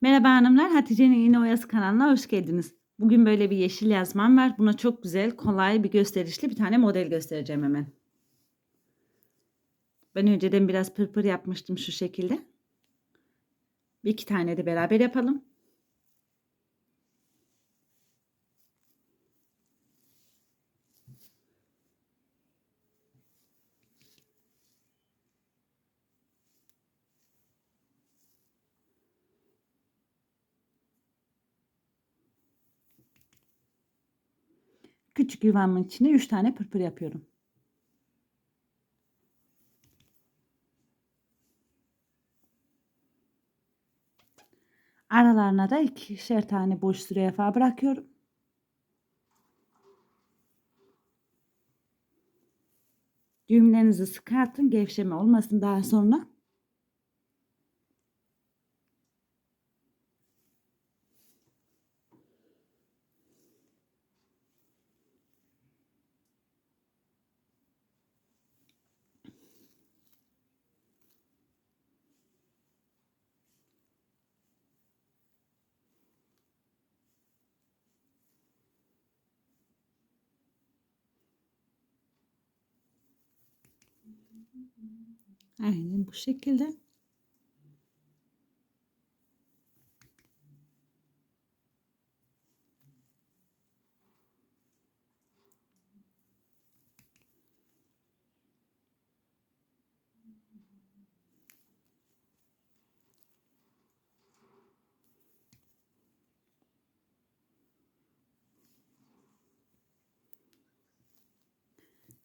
Merhaba hanımlar, Hatice'nin İğne Oyası kanalına hoş geldiniz. Bugün böyle bir yeşil yazmam var. Buna çok güzel, kolay bir gösterişli bir tane model göstereceğim hemen. Ben önceden biraz pırpır yapmıştım şu şekilde. Bir iki tane de beraber yapalım. Küçük yuvamın içine 3 tane pırpır yapıyorum. Aralarına da ikişer tane boş zürafa bırakıyorum. Düğümlerinizi sıkartın gevşeme olmasın daha sonra. Aynen bu şekilde.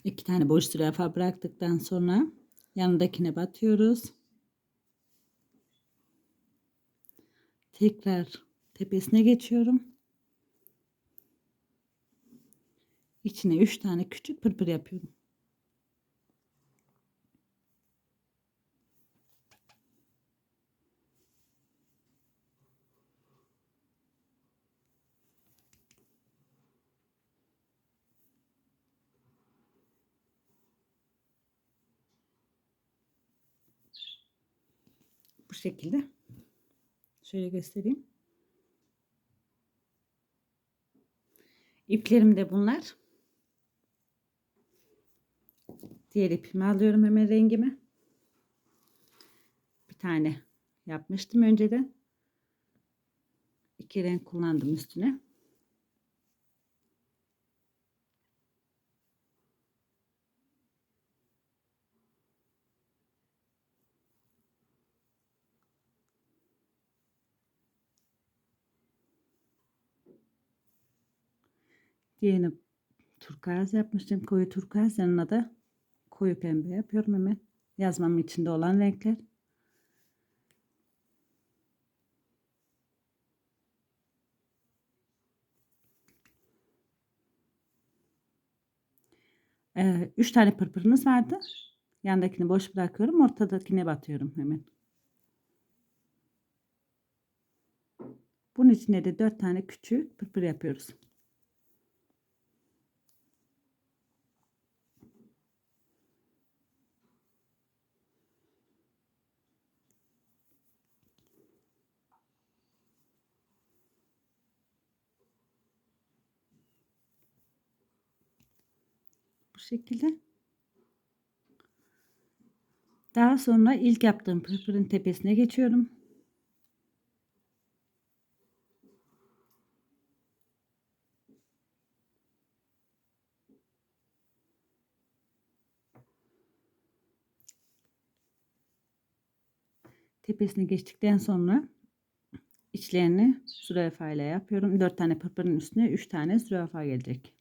İki tane boş zürafa bıraktıktan sonra yanındakine batıyoruz. Tekrar tepesine geçiyorum. İçine üç tane küçük pırpır yapıyorum. Şekilde. Şöyle göstereyim. İplerim de bunlar. Diğer ipimi alıyorum hemen rengimi. Bir tane yapmıştım önceden. İki renk kullandım üstüne. Diğerini turkuaz yapmıştım. Koyu turkuaz yanına da koyu pembe yapıyorum hemen. Yazmamın içinde olan renkler. Ee, üç tane pırpırımız vardı. Yandakini boş bırakıyorum. Ortadakine batıyorum hemen. Bunun içine de dört tane küçük pırpır yapıyoruz. Şekilde. Daha sonra ilk yaptığım pırpırın tepesine geçiyorum. Tepesine geçtikten sonra içlerini zürafa ile yapıyorum. 4 tane pırpırın üstüne 3 tane zürafa gelecek.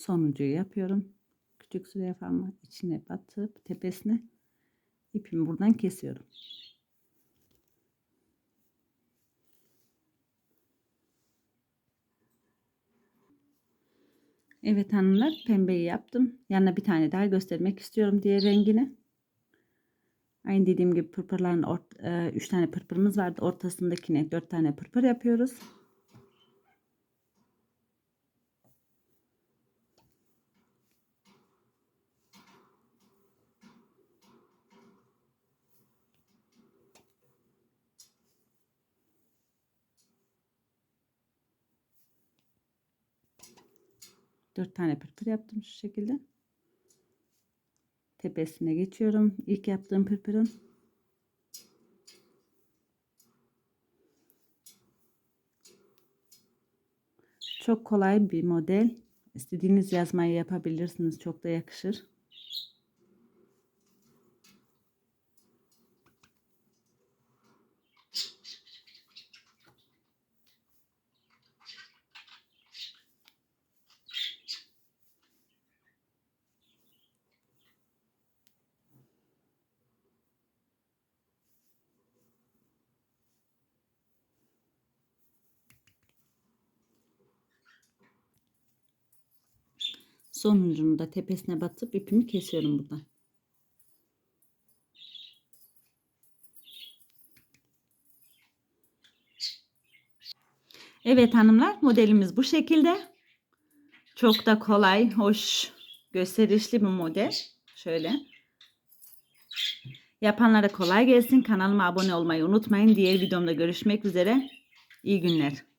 Sonuncuyu yapıyorum. Küçük zürafamı içine batıp tepesine ipimi buradan kesiyorum. Evet hanımlar pembeyi yaptım. Yanına bir tane daha göstermek istiyorum diye rengini. Aynı dediğim gibi pırpırların 3 tane pırpırımız vardı. Ortasındakine 4 tane pırpır yapıyoruz. Dört tane pırpır yaptım şu şekilde. Tepesine geçiyorum. İlk yaptığım pırpırın. Çok kolay bir model. İstediğiniz yazmayı yapabilirsiniz. Çok da yakışır. Sonuncunu da tepesine batıp ipimi kesiyorum buradan. Evet hanımlar modelimiz bu şekilde. Çok da kolay, hoş, gösterişli bir model. Şöyle. Yapanlara kolay gelsin. Kanalıma abone olmayı unutmayın. Diğer videomda görüşmek üzere. İyi günler.